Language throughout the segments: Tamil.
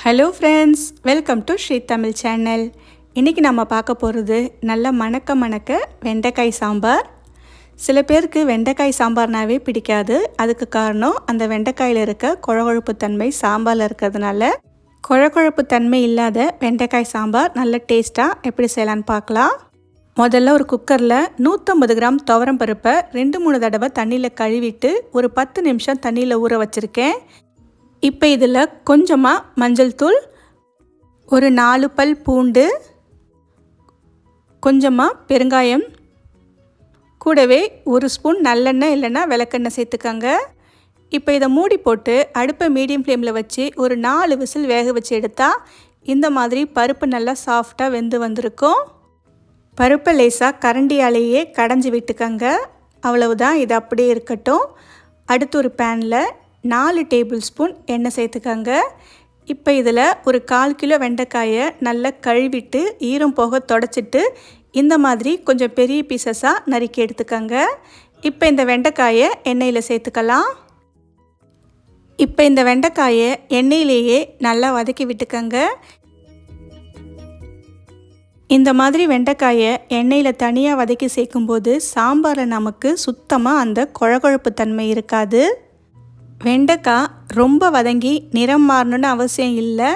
Hello friends welcome to Sri Tamil channel இன்றைக்கி நம்ம பார்க்க போகிறது நல்ல மணக்க மணக்க வெண்டைக்காய் சாம்பார். சில பேருக்கு வெண்டைக்காய் சாம்பார்னாவே பிடிக்காது. அதுக்கு காரணம் அந்த வெண்டைக்காயில் இருக்க குழகுழப்பு தன்மை சாம்பாரில் இருக்கிறதுனால. குழகுழப்பு தன்மை இல்லாத வெண்டைக்காய் சாம்பார் நல்ல டேஸ்ட்டாக எப்படி செய்யலான்னு பார்க்கலாம். முதல்ல ஒரு குக்கரில் நூற்றம்பது கிராம் துவரம் பருப்பை ரெண்டு மூணு தடவை தண்ணியில் கழுவிட்டு ஒரு பத்து நிமிஷம் தண்ணியில் ஊற வச்சுருக்கேன். இப்போ இதில் கொஞ்சமாக மஞ்சள் தூள் ஒரு நாலு பல் பூண்டு கொஞ்சமாக பெருங்காயம் கூடவே ஒரு ஸ்பூன் நல்லெண்ணெய் இல்லைன்னா விளக்கெண்ணெய் சேர்த்துக்கோங்க. இப்போ இதை மூடி போட்டு அடுப்பை மீடியம் ஃப்ளேமில் வச்சு ஒரு நாலு விசில் வேக வச்சு எடுத்தால் இந்த மாதிரி பருப்பு நல்லா சாஃப்டாக வெந்து வந்திருக்கும். பருப்பை லேசாக கரண்டியாலேயே கடைஞ்சி விட்டுக்கங்க. அவ்வளவுதான் இது அப்படியே இருக்கட்டும். அடுத்து ஒரு பேனில் நாலு டேபிள் ஸ்பூன் எண்ணெய் சேர்த்துக்கங்க. இப்போ இதில் ஒரு கால் கிலோ வெண்டைக்காயை நல்லா கழுவிட்டு ஈரம் போக தொடச்சிட்டு இந்த மாதிரி கொஞ்சம் பெரிய பீசஸாக நறுக்கி எடுத்துக்கங்க. இப்போ இந்த வெண்டைக்காயை எண்ணெயில் சேர்த்துக்கலாம். இப்போ இந்த வெண்டைக்காயை எண்ணெயிலேயே நல்லா வதக்கி விட்டுக்கங்க. இந்த மாதிரி வெண்டைக்காயை எண்ணெயில் தனியாக வதக்கி சேர்க்கும்போது சாம்பாரில் நமக்கு சுத்தமாக அந்த குழகுழப்பு தன்மை இருக்காது. வெண்டைக்காய் ரொம்ப வதங்கி நிறம் மாறணும்னு அவசியம் இல்லை.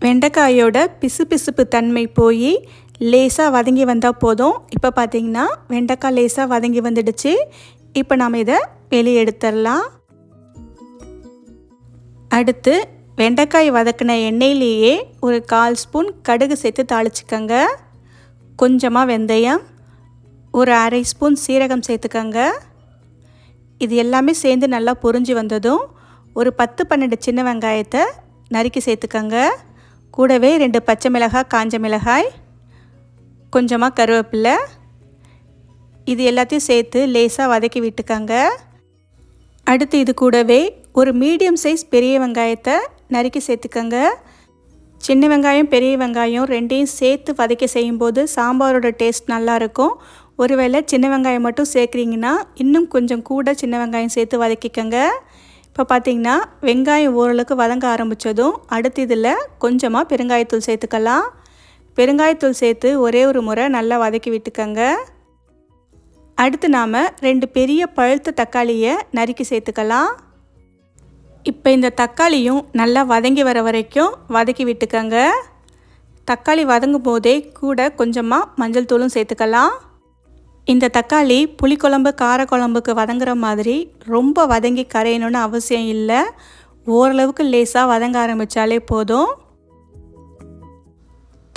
வெண்டைக்காயோட பிசு பிசுப்பு தன்மை போய் லேசாக வதங்கி வந்தால் போதும். இப்போ பார்த்திங்கன்னா வெண்டைக்காய் லேசாக வதங்கி வந்துடுச்சு. இப்போ நாம் இதை வெளியே எடுத்துடலாம். அடுத்து வெண்டைக்காய் வதக்கின எண்ணெயிலேயே ஒரு கால் ஸ்பூன் கடுகு சேர்த்து தாளிச்சுக்கோங்க. கொஞ்சமாக வெந்தயம் ஒரு அரை ஸ்பூன் சீரகம் சேர்த்துக்கோங்க. இது எல்லாமே சேர்ந்து நல்லா பொரிஞ்சு வந்ததும் ஒரு பத்து பன்னெண்டு சின்ன வெங்காயத்தை நறுக்கி சேர்த்துக்கங்க. கூடவே ரெண்டு பச்சை மிளகாய் காஞ்ச மிளகாய் கொஞ்சமாக கருவேப்பிலை. இது எல்லாத்தையும் சேர்த்து லேசாக வதக்கி விட்டுக்கங்க. அடுத்து இது கூடவே ஒரு மீடியம் சைஸ் பெரிய வெங்காயத்தை நறுக்கி சேர்த்துக்கங்க. சின்ன வெங்காயம் பெரிய வெங்காயம் ரெண்டையும் சேர்த்து வதக்கி செய்யும்போது சாம்பாரோட டேஸ்ட் நல்லாயிருக்கும் ஒருவேளை சின்ன வெங்காயம் மட்டும் சேர்க்குறீங்கன்னா இன்னும் கொஞ்சம் கூட சின்ன வெங்காயம் சேர்த்து வதக்கிக்கோங்க. இப்போ பார்த்தீங்கன்னா வெங்காயம் ஓரளவுக்கு வதங்க ஆரம்பித்ததும் அடுத்து இதில் கொஞ்சமாக பெருங்காயத்தூள் சேர்த்துக்கலாம். பெருங்காயத்தூள் சேர்த்து ஒரே ஒரு முறை நல்லா வதக்கி விட்டுக்கோங்க. அடுத்து நாம் ரெண்டு பெரிய பழுத்த தக்காளியை நறுக்கி சேர்த்துக்கலாம். இப்போ இந்த தக்காளியும் நல்லா வதங்கி வர வரைக்கும் வதக்கி விட்டுக்கோங்க. தக்காளி வதங்கும் போதே கூட கொஞ்சமாக மஞ்சள் தூளும் சேர்த்துக்கலாம். இந்த தக்காளி புளிக்குழம்பு காரக்குழம்புக்கு வதங்குற மாதிரி ரொம்ப வதங்கி கரையணும்னு அவசியம் இல்லை. ஓரளவுக்கு லேசாக வதங்க ஆரம்பித்தாலே போதும்.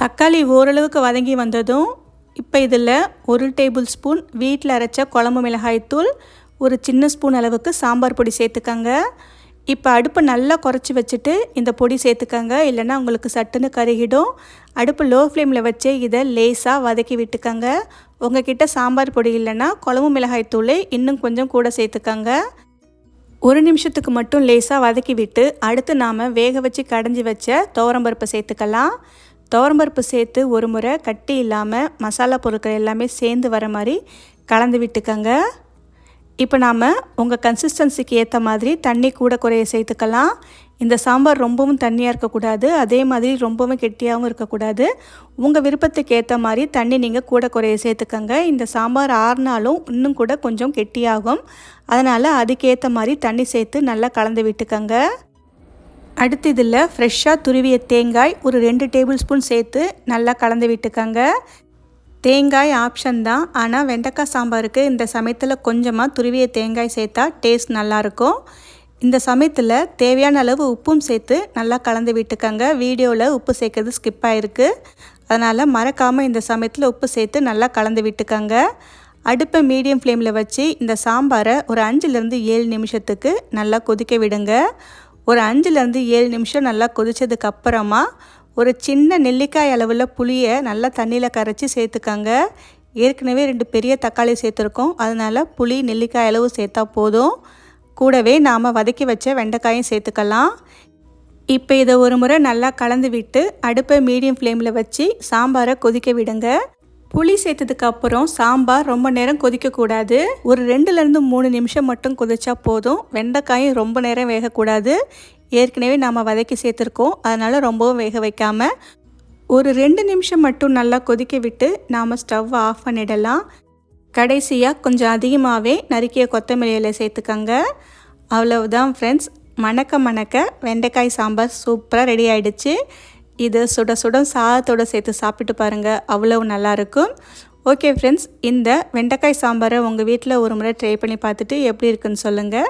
தக்காளி ஓரளவுக்கு வதங்கி வந்ததும் இப்போ இதில் ஒரு டேபிள் ஸ்பூன் வீட்டில் அரைச்ச குழம்பு மிளகாய்த்தூள் ஒரு சின்ன ஸ்பூன் அளவுக்கு சாம்பார் பொடி சேர்த்துக்கங்க. இப்போ அடுப்பை நல்லா குறைச்சி வச்சுட்டு இந்த பொடி சேர்த்துக்கங்க. இல்லைன்னா உங்களுக்கு சட்டுன்னு கருகிடும். அடுப்பு லோ ஃப்ளேமில் வச்சு இதை லேசாக வதக்கி விட்டுக்கங்க. உங்ககிட்ட சாம்பார் பொடி இல்லைன்னா குழம்பு மிளகாய் தூள் இன்னும் கொஞ்சம் கூட சேர்த்துக்கங்க. ஒரு நிமிஷத்துக்கு மட்டும் லேசாக வதக்கி விட்டு அடுத்து நாம் வேக வச்சு கடைஞ்சி வச்ச துவரம்பருப்பை சேர்த்துக்கலாம். துவரம்பருப்பு சேர்த்து ஒரு முறை கட்டி இல்லாமல் மசாலா பொருட்கள் எல்லாமே சேர்ந்து வர மாதிரி கலந்து விட்டுக்கங்க. இப்போ நாம் உங்கள் கன்சிஸ்டன்சிக்கு ஏற்ற மாதிரி தண்ணி கூட குறைய சேர்த்துக்கலாம். இந்த சாம்பார் ரொம்பவும் தண்ணியாக இருக்கக்கூடாது. அதே மாதிரி ரொம்பவும் கெட்டியாகவும் இருக்கக்கூடாது. உங்கள் விருப்பத்துக்கு ஏற்ற மாதிரி தண்ணி நீங்கள் கூட குறைய சேர்த்துக்கங்க. இந்த சாம்பார் ஆறுனாலும் இன்னும் கூட கொஞ்சம் கெட்டியாகும். அதனால் அதுக்கேற்ற மாதிரி தண்ணி சேர்த்து நல்லா கலந்து விட்டுக்கங்க. அடுத்து இதில் ஃப்ரெஷ்ஷாக துருவிய தேங்காய் ஒரு ரெண்டு டேபிள் ஸ்பூன் சேர்த்து நல்லா கலந்து விட்டுக்கங்க. தேங்காய் ஆப்ஷன் தான். ஆனால் வெண்டைக்காய் சாம்பாருக்கு இந்த சமயத்தில் கொஞ்சமாக துருவிய தேங்காய் சேர்த்தா டேஸ்ட் நல்லாயிருக்கும் இந்த சமயத்தில் தேவையான அளவு உப்பும் சேர்த்து நல்லா கலந்து விட்டுக்கங்க. வீடியோவில் உப்பு சேர்க்கறது ஸ்கிப் ஆகிருக்கு அதனால் மறக்காமல் இந்த சமயத்தில் உப்பு சேர்த்து நல்லா கலந்து விட்டுக்கங்க. அடுப்பை மீடியம் ஃப்ளேமில் வச்சு இந்த சாம்பாரை ஒரு அஞ்சுலேருந்து ஏழு நிமிஷத்துக்கு நல்லா கொதிக்க விடுங்க. ஒரு அஞ்சுலேருந்து ஏழு நிமிஷம் நல்லா கொதித்ததுக்கு அப்புறமா ஒரு சின்ன நெல்லிக்காய் அளவில் புளியை நல்லா தண்ணியில் கரைச்சி சேர்த்துக்கங்க. ஏற்கனவே ரெண்டு பெரிய தக்காளி சேர்த்துருக்கோம். அதனால் புளி நெல்லிக்காய் அளவு சேர்த்தா போதும். கூடவே நாம் வதக்கி வச்ச வெண்டைக்காயும் சேர்த்துக்கலாம். இப்போ இதை ஒரு முறை நல்லா கலந்து விட்டு அடுப்பை மீடியம் ஃப்ளேமில் வச்சு சாம்பாரை கொதிக்க விடுங்க. புளி சேர்த்ததுக்கு அப்புறம் சாம்பார் ரொம்ப நேரம் கொதிக்கக்கூடாது ஒரு ரெண்டுலேருந்து மூணு நிமிஷம் மட்டும் கொதிச்சா போதும். வெண்டைக்காயும் ரொம்ப நேரம் வேகக்கூடாது. ஏற்கனவே நாம் வதக்கி சேர்த்துருக்கோம். அதனால் ரொம்பவும் வேக வைக்காமல் ஒரு ரெண்டு நிமிஷம் மட்டும் நல்லா கொதிக்க விட்டு நாம் ஸ்டவ் ஆஃப் பண்ணிடலாம். கடைசியாக கொஞ்சம் அதிகமாகவே நறுக்கிய கொத்தமல்லியில் சேர்த்துக்கங்க. அவ்வளவுதான் ஃப்ரெண்ட்ஸ் மணக்க மணக்க வெண்டைக்காய் சாம்பார் சூப்பராக ரெடி ஆகிடுச்சு இது சுட சுட சாதத்தோடு சேர்த்து சாப்பிட்டு பாருங்கள் அவ்வளவு நல்லாயிருக்கும் ஓகே ஃப்ரெண்ட்ஸ் இந்த வெண்டைக்காய் சாம்பாரை உங்கள் வீட்டில் ஒரு முறை ட்ரை பண்ணி பார்த்துட்டு எப்படி இருக்குன்னு சொல்லுங்கள்